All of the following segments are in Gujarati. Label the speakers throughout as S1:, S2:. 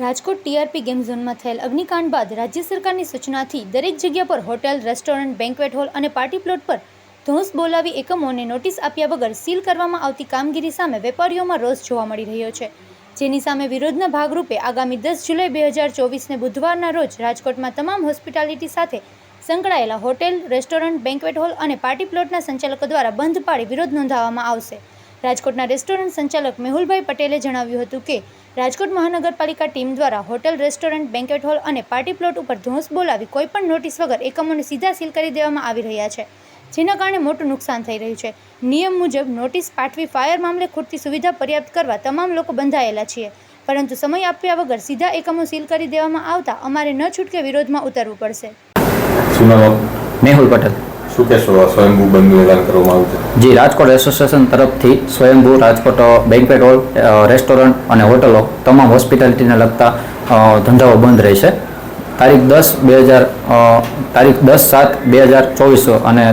S1: રાજકોટ ટીઆરપી ગેમ ઝોનમાં થયેલ અગ્નિકાંડ બાદ રાજ્ય સરકારની સૂચનાથી દરેક જગ્યા પર હોટેલ, રેસ્ટોરન્ટ બેન્ક્વેટ હોલ અને પાર્ટી પ્લોટ પર ધોંસ બોલાવી એકમોને નોટિસ આપ્યા વગર સીલ કરવામાં આવતી કામગીરી સામે વેપારીઓમાં રોષ જોવા મળી રહ્યો છે. જેની સામે વિરોધના ભાગરૂપે આગામી દસ જુલાઈ બે હજાર ચોવીસને બુધવારના રોજ રાજકોટમાં તમામ હોસ્પિટાલિટી સાથે સંકળાયેલા હોટેલ, રેસ્ટોરન્ટ બેન્ક્વેટ હોલ અને પાર્ટી પ્લોટના સંચાલકો દ્વારા બંધ પાડી વિરોધ નોંધાવવામાં આવશે. રાજકોટના રેસ્ટોરન્ટ સંચાલક મેહુલભાઈ પટેલે જણાવ્યું હતું કે રાજકોટ મહાનગરપાલિકા ટીમ દ્વારા હોટેલ રેસ્ટોરન્ટ બેન્કેટ હોલ અને પાર્ટી પ્લોટ ઉપર ધોંસ બોલાવી કોઈપણ નોટિસ વગર એકમોને સીધા સીલ કરી દેવામાં આવી રહ્યા છે જેના કારણે મોટું નુકસાન થઈ રહ્યું છે. નિયમ મુજબ નોટિસ પાઠવી ફાયર મામલે ખૂટતી સુવિધા પર્યાપ્ત કરવા તમામ લોકો બંધાયેલા છીએ પરંતુ સમય આપ્યા વગર સીધા એકમો સીલ કરી દેવામાં આવતા અમારે ન છૂટકે વિરોધમાં ઉતરવું પડશે?
S2: મેહુલ પટેલ.
S3: શું કહેશો? સ્વયંભૂ બંધનું એલાન કરવામાં આવ્યું છે?
S2: જી રાજકોટ એસોસિએશન તરફથી સ્વયંભૂ રાજકોટ બેન્ક્વેટ હોલ રેસ્ટોરન્ટ અને હોટલો તમામ હોસ્પિટાલિટીને લગતા ધંધાઓ બંધ રહેશે. તારીખ દસ બે હજાર તારીખ દસ સાત બે હજાર ચોવીસ અને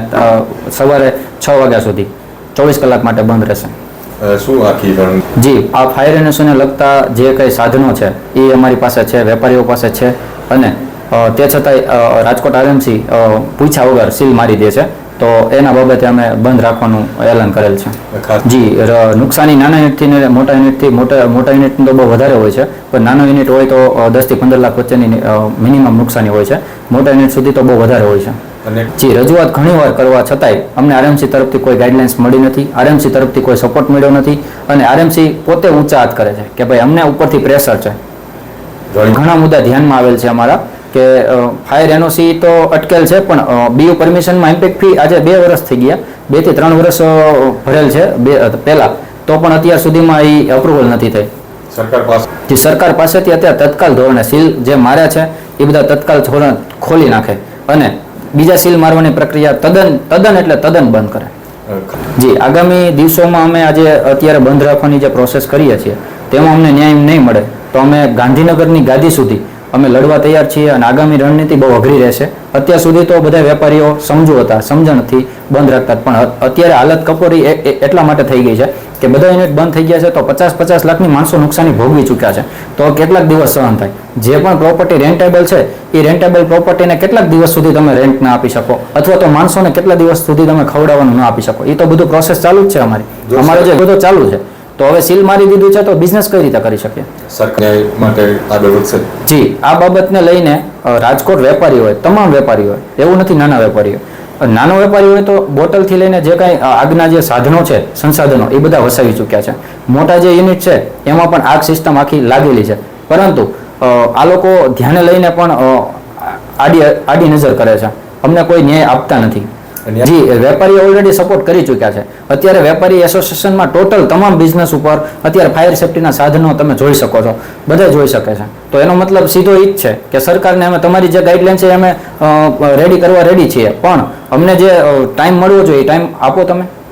S2: સવારે છ વાગ્યા સુધી ચોવીસ કલાક માટે બંધ રહેશે.
S3: શું આખી
S2: જી આ ફાયર એનએસઓને લગતા જે કંઈ સાધનો છે એ અમારી પાસે છે વેપારીઓ પાસે છે અને તે છતાંય રાજકોટ આરએમસી પૂછ્યા વગર સીલ મારી દે છે. તો એના બાબતે અમે બંધ રાખવાનું એલાન કરેલ છે. જી નુકસાની નાના યુનિટથી મોટા યુનિટથી મોટા મોટા યુનિટ તો બહુ વધારે હોય છે. પણ નાનો યુનિટ હોય તો દસથી પંદર લાખ વચ્ચેની મિનિમમ નુકસાની હોય છે. મોટા યુનિટ સુધી તો બહુ વધારે હોય છે. જી રજૂઆત ઘણીવાર કરવા છતાંય અમને આરએમસી તરફથી કોઈ ગાઈડલાઇન્સ મળી નથી. આરએમસી તરફથી કોઈ સપોર્ટ મળ્યો નથી. અને આરએમસી પોતે ઊંચા હાથ કરે છે કે ભાઈ અમને ઉપરથી પ્રેશર છે. ઘણા મુદ્દા ધ્યાનમાં આવેલ છે અમારા. કે ફાયર એનઓસી તો અટકેલ છે પણ બીયુ પરમિશનમાં ઇમ્પેક્ટ ફી આજે બે વર્ષ થઈ ગયા. બેથી ત્રણ વર્ષ ભરેલ છે બે પહેલા. તો પણ અત્યાર સુધીમાં એ અપ્રુવલ નથી થઈ.
S3: સરકાર પાસે?
S2: જે સરકાર પાસેથી અત્યારે તત્કાલ ધોરણે સીલ જે માર્યા છે એ બધા તત્કાલ ધોરણે ખોલી નાખે. અને બીજા સીલ મારવાની પ્રક્રિયા તદ્દન તદ્દન એટલે તદ્દન બંધ કરે. જી આગામી દિવસોમાં અમે આજે અત્યારે બંધ રાખવાની જે પ્રોસેસ કરીએ છીએ તેમાં અમને ન્યાય નહીં મળે. તો અમે ગાંધીનગરની ગાદી સુધી અમે લડવા તૈયાર છીએ અને આગામી રણનીતિ બહુ અઘરી રહેશે. અત્યાર સુધી તો બધા વેપારીઓ સમજુ હતા સમજણથી બંધ રાખતા પણ અત્યારે હાલત કપોરી એટલા માટે થઈ ગઈ છે કે બધા યુનિટ બંધ થઈ ગયા છે તો પચાસ પચાસ લાખની માણસો નુકસાની ભોગવી ચૂક્યા છે. તો કેટલાક દિવસ સહન થાય. જે પણ પ્રોપર્ટી રેન્ટેબલ છે એ રેન્ટેબલ પ્રોપર્ટીને કેટલાક દિવસ સુધી તમે રેન્ટ ના આપી શકો. અથવા તો માણસોને કેટલા દિવસ સુધી તમે ખવડાવવાનું ના આપી શકો. એ તો બધું પ્રોસેસ ચાલુ જ છે અમારી. અમારે જે બધું ચાલુ છે. તો હવે સીલ મારી દીધું છે તો બિઝનેસ કઈ રીતે કરી શકીએ?
S3: સરકાર માટે
S2: જી આ બાબતને લઈને રાજકોટ વેપારી હોય તમામ વેપારી હોય એવું નથી નાના વેપારીઓ નાનો વેપારી હોય તો બોટલથી લઈને જે કાંઈ આગના જે સાધનો છે સંસાધનો એ બધા વસાવી ચૂક્યા છે. મોટા જે યુનિટ છે એમાં પણ આગ સિસ્ટમ આખી લાગેલી છે. પરંતુ આ લોકો ધ્યાને લઈને પણ આડી આડી નજર કરે છે. અમને કોઈ ન્યાય આપતા નથી. જી વેપારીઓ ઓલરેડી સપોર્ટ કરી ચૂક્યા છે. અત્યારે વેપારી એસોસિએશનમાં ટોટલ તમામ બિઝનેસ ઉપર અત્યારે ફાયર સેફ્ટીના સાધનો તમે જોઈ શકો છો. બધા જોઈ શકે છે. તો એનો મતલબ સીધો એ જ છે કે સરકારને અમે તમારી જે ગાઈડલાઈન છે અમે રેડી કરવા રેડી છીએ. પણ અમને જે ટાઈમ મળવો જોઈએ ટાઈમ આપો તમે.